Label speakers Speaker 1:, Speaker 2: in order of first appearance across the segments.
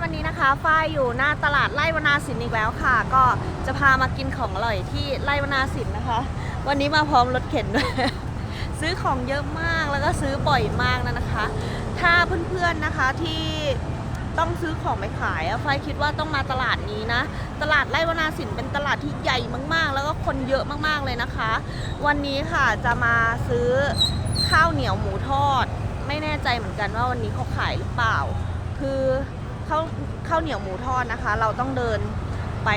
Speaker 1: นี้นะคะฝ้ายอยู่หน้าตลาดไร่วนาสินอีกแล้วค่ะ ก็จะพามากินของอร่อยที่ไร่วนาสินนะคะ วันนี้มาพร้อมรถเข็นด้วยซื้อของเยอะมากแล้วก็ซื้อบ่อยมากนะนะคะ ถ้าเพื่อนๆนะคะที่ต้องซื้อของไปขายอะฝ้ายคิดว่าต้องมาตลาดนี้นะ ตลาดไร่วนาสินเป็นตลาดที่ใหญ่มากๆ แล้วก็คนเยอะมากๆเลยนะคะ วันนี้ค่ะจะมาซื้อข้าวเหนียวหมูทอด ไม่แน่ใจเหมือนกันว่าวันนี้เขาขายหรือเปล่า คือ ข้าวข้าวเหนียวหมูทอดนะคะ เราต้องเดินไป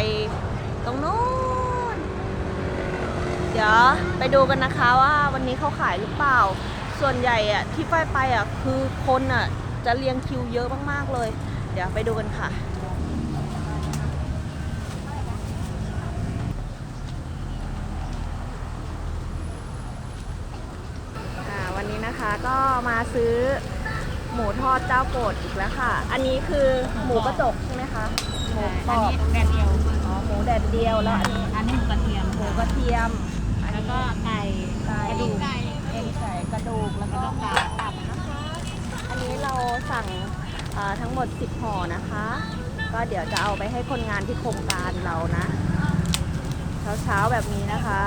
Speaker 1: ตรงโน้น เดี๋ยวไปดูกันนะคะว่าวันนี้เขาขายหรือเปล่า ส่วนใหญ่อะที่ฝ้ายไปอะคือคนอะจะเรียงคิวเยอะมากๆเลย เดี๋ยวไปดูกันค่ะวันนี้นะคะก็มาซื้อ หมูทอดเจ้าโปรดอีกแล้วค่ะ อันนี้คือหมูกระจกใช่ไหมคะ หมูกร
Speaker 2: อั
Speaker 1: อนบ
Speaker 2: นี้แดดเดียว
Speaker 1: อ๋อหมูแดดเดียวแล้วอันนี้
Speaker 2: อันนี้หมูกระเทียม
Speaker 1: หมูกระเทียม อัน
Speaker 2: แล้ว
Speaker 1: นี้
Speaker 2: ก็ไก่
Speaker 1: ไก่
Speaker 2: กระดูก
Speaker 1: เอ็นไก่กระดูกแล้วก็กากตับนะคะอันนี้เราสั่งเอ่อทั้งหมด 10ห่อนะคะ ก็เดี๋ยวจะเอาไปให้คนงานที่โครงการเรานะ เช้าๆแบบนี้นะคะ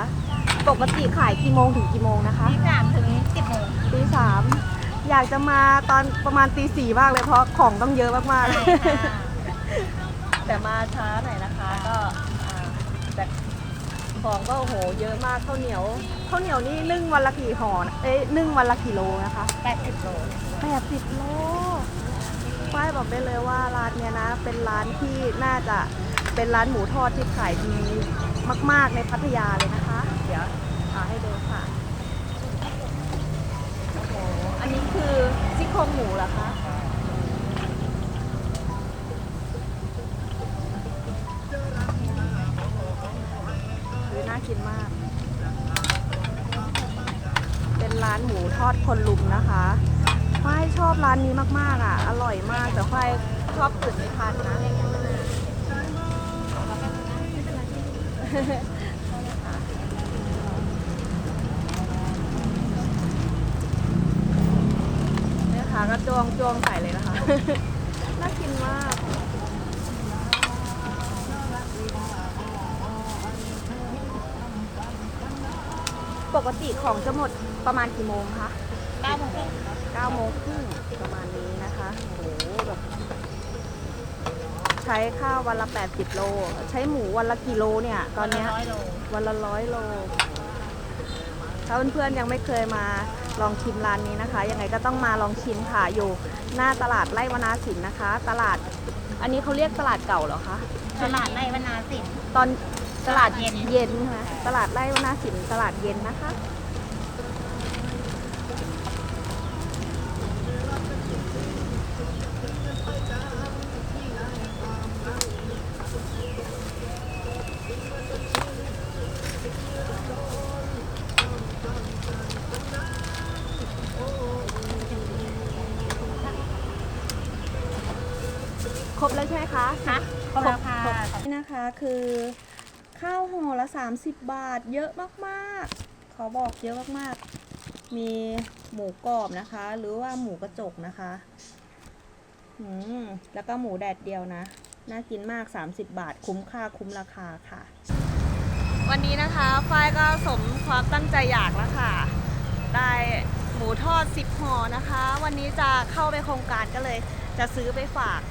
Speaker 1: ปกติขายกี่โมงถึงกี่โมงนะคะ
Speaker 2: ที่สามถึงสิบโมง
Speaker 1: ตีสาม อยากจะมาตอนประมาณตีสี่มากเลยเพราะของต้องเยอะมาก
Speaker 2: ใช่
Speaker 1: ๆ
Speaker 2: ค่ะ
Speaker 1: แต่มาช้าหน่อยนะคะ ก็อ่าแต่ของก็โอ้โหเยอะมากข้าวเหนียวข้าวเหนียวนี่นึ่งวันละกี่ห่อนะเอ้ยนึ่งวันละกี่โลนะคะ
Speaker 2: แปดสิบโล
Speaker 1: แปดสิบโลฝ้ายบอกได้เลยว่าร้านเนี้ยนะ เป็นร้านที่น่าจะเป็นร้านหมูทอดที่ขายดีมาก ๆในพัทยาเลยนะคะ เดี๋ยวเอาให้ดูค่ะโอ้โหอันนี้คือซี่โค รงหมูเหรอคะคือน่ากินมาก เป็นร้านหมูทอดคนลุมนะคะฝ้ายชอบร้านนี้มากๆอะ อร่อยมาก แต่ฝ้ายชอบตื่นไม่ทันนะ เนี่ยค่ะก็ จวงจวงใส่เลยนะคะ น่ากินมาก ปกติของจะหมดประมาณกี่โมงคะ
Speaker 2: เก้าโมง
Speaker 1: 9โมงครึ่งประมาณนี้นะคะโอ้โหแบบใช้ข้าววันละ 80 โล ใช้หมูวันละกี่โลเนี่ย ตอนเนี้ย
Speaker 2: ร้อยโล
Speaker 1: วันละร้อยโล ถ้าเพื่อนๆยังไม่เคยมา ลองชิมร้านนี้นะคะ ยังไงก็ต้องมาลองชิมค่ะ อยู่หน้าตลาดไร่วนาสินนะคะ ตลาด อันนี้เขาเรียกตลาดเก่าเหรอคะ
Speaker 2: ตลาดไร่วนาสิน
Speaker 1: ตอนตลาด
Speaker 2: ตลาดเย็น
Speaker 1: เย็นใช่ไหมตลาดไร่วนาสินตลาดเย็นนะคะ ครบแล้วใช่ไหมคะ
Speaker 2: คะขอบคุณค่ะ
Speaker 1: นี่นะคะคือข้าวห่อละ 30 บาท เยอะมากๆ ขอบอกเยอะมากๆ มีหมูกรอบนะคะ หรือว่าหมูกระจกนะคะอืมแล้วก็หมูแดดเดียวนะ น่ากินมาก 30 บาท คุ้มค่าคุ้มราคาค่ะ วันนี้นะคะฝ้ายก็สมความตั้งใจอยากแล้วค่ะ ได้หมูทอด 10ห่อนะคะ วันนี้จะเข้าไปโครงการก็เลย จะซื้อไปฝาก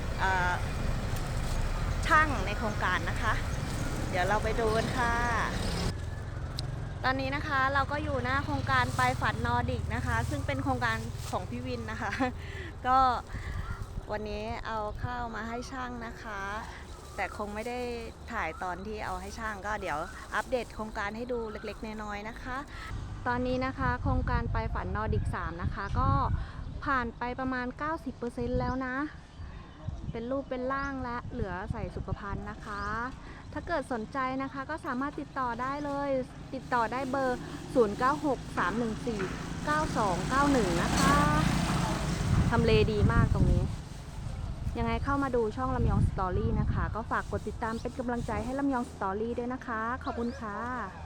Speaker 1: ช่างในโครงการนะคะ เดี๋ยวเราไปดูกันค่ะ ตอนนี้นะคะเราก็อยู่หน้าโครงการไปฝันนอร์ดิกนะคะ ซึ่งเป็นโครงการของพี่วินนะคะ ก็วันนี้เอาข้าวมาให้ช่างนะคะ แต่คงไม่ได้ถ่ายตอนที่เอาให้ช่างก็เดี๋ยวอัปเดตโครงการให้ดูเล็กๆน้อยๆนะคะ ตอนนี้นะคะ โครงการไปฝันนอร์ดิก3นะคะก็ ผ่านไปประมาณ 90%แล้วนะ เป็นรูปเป็นร่างและเหลือใส่สุขภัณฑ์นะคะ ถ้าเกิดสนใจนะคะก็สามารถติดต่อได้เลย ติดต่อได้เบอร์ 0963149291 นะคะทำเลดีมากตรงนี้ ยังไงเข้ามาดูช่องลำยองสตอรี่นะคะ ก็ฝากกดติดตามเป็นกำลังใจให้ลำยองสตอรี่ด้วยนะคะ ขอบคุณค่ะ